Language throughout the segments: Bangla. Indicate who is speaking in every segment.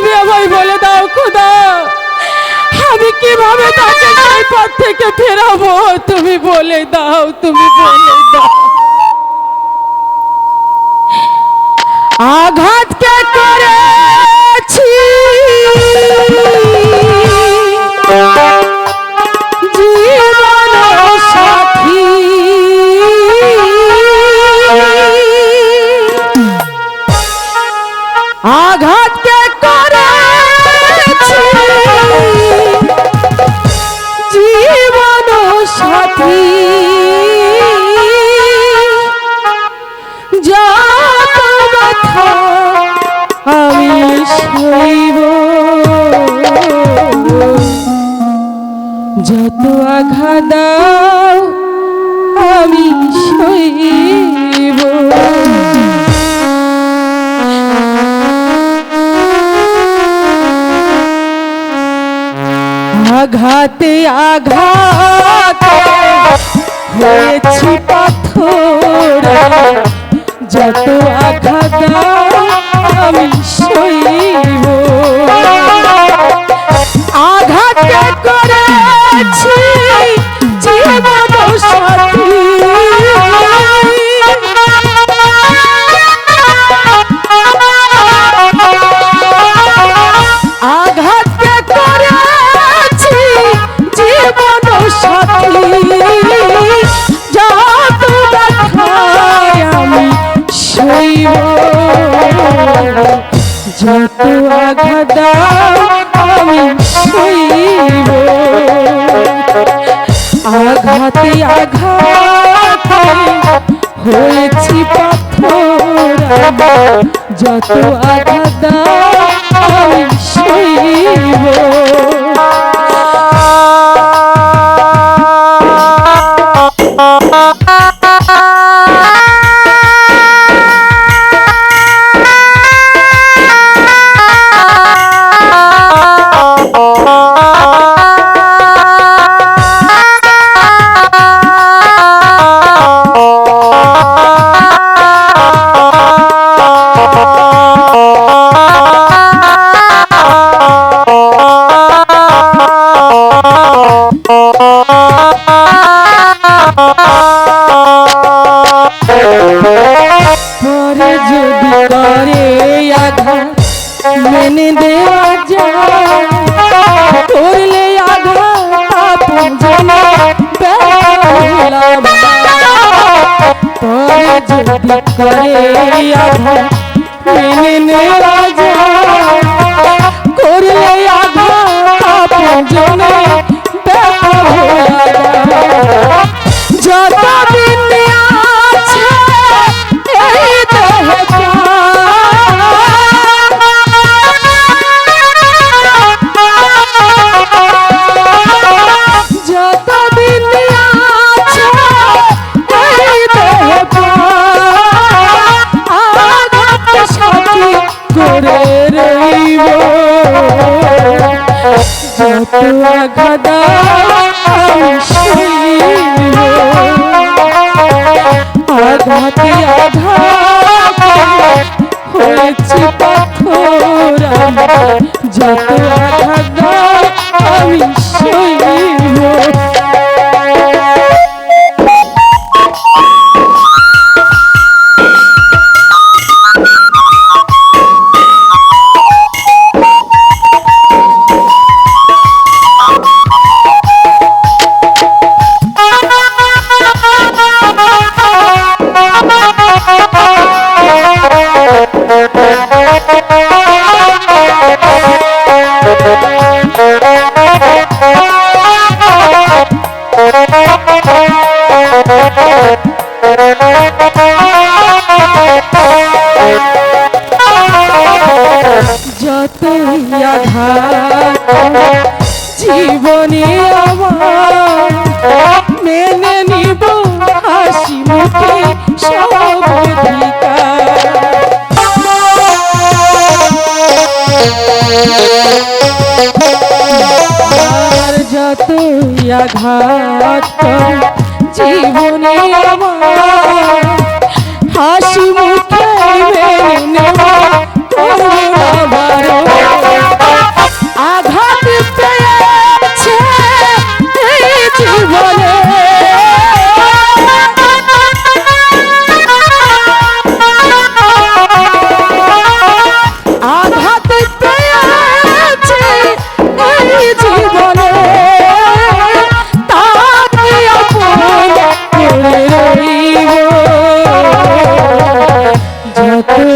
Speaker 1: তুমি আমায় বলে দাও, খোদা। আমি কীভাবে তাকে সেই পথ থেকে ফেরাবো? তুমি বলে দাও, তুমি বলে দাও। আঘাতকে আঘাত দাও আমি সইব। আঘাতে আঘাতে হয়েছি পাথর। যত আঘাত আমি সইব। আঘাতে করেছি যত আঘাত আমি সইব আঘাতে আঘাতে হয়েছি পাথর। যত আঘাত আমি সইব করে আঘাত যতই আঘাত জীবনে আমার মেনে নিব হাসি মুখে সব আর যতই আঘাত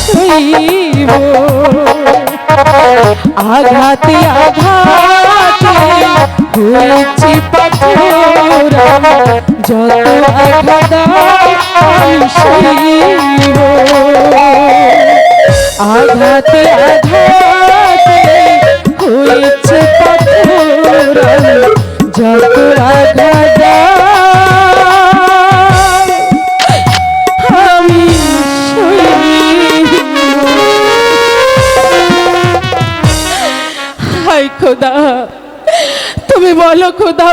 Speaker 1: সইব আঘাতে আঘাতে হয়েছি যত আঘাত আমি সইব আঘাতে বলো খোদা